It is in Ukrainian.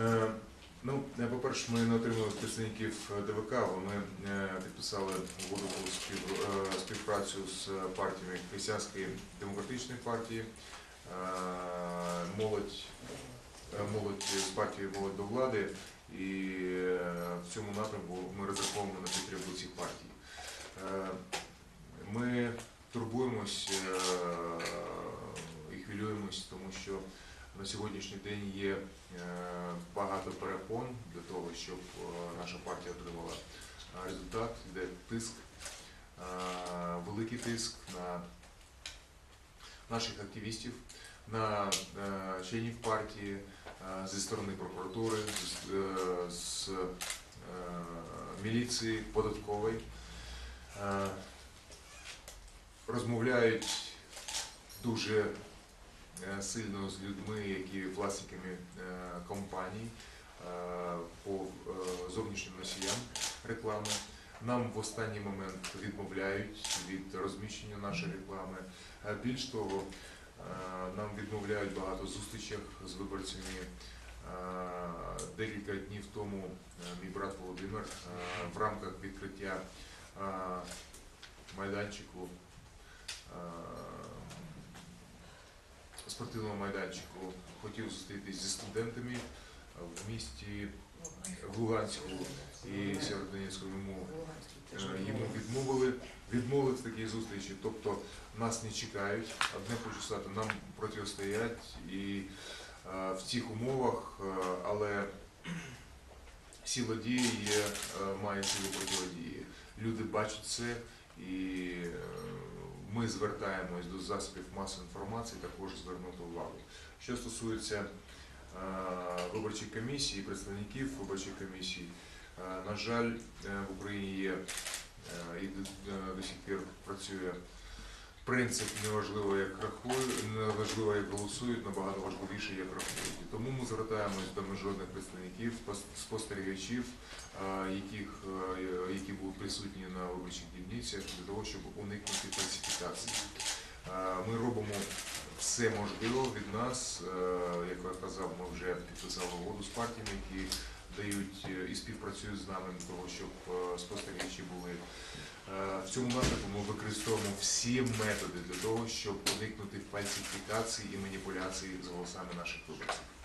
Е, Ну, по-перше, ми не отримали представників ДВК, вони е, підписали угоду про е, співпрацю з партіями Християнської демократичної партії, молодь, молодь з партії молодь до влади, і в цьому напрямку ми розраховуємо на підтримку цих партій. Ми турбуємось і хвилюємось, тому що на сьогоднішній день є е, багато перепон для того, щоб е, наша партія отримала е, результат, йде тиск, великий тиск на наших активістів, на членів партії зі сторони прокуратури, з, міліції податкової. Розмовляють дуже сильно з людьми, які власниками е, компаній е, по е, зовнішнім носіям реклами. Нам в останній момент відмовляють від розміщення нашої реклами. Е, Більш того, е, нам відмовляють багато зустрічах з виборцями. Е, Декілька днів тому е, мій брат Володимир е, в рамках відкриття е, майданчику спортивного майданчику хотів зустрітися зі студентами в місті в Луганську і Сєвєродонецьку йому, е, йому відмовили, відмовили в такій зустрічі. Тобто нас не чекають, одне хочу сказати, нам протистоять і е, в цих умовах, е, але сила дії є, має силу протидії. Люди бачать це і ми звертаємось до засобів масової інформації також звернути увагу. Що стосується е, виборчої комісії, представників виборчої комісії, е, на жаль, е, в Україні є і до- сих пір працює принцип неважливо, як рахують, неважливо, як голосують, набагато важливіше, як рахують. Тому ми звертаємось до міжнародних представників, спостерігачів, яких, присутні на виборчих дільницях для того, щоб уникнути фальсифікації. Е, Ми робимо все можливе від нас. Е, Як я казав, ми вже підписали угоду з партіями, які дають е, і співпрацюють з нами для того, щоб спостерігачі були. В цьому напрямку ми використовуємо всі методи для того, щоб уникнути фальсифікації і маніпуляції з голосами наших виборців.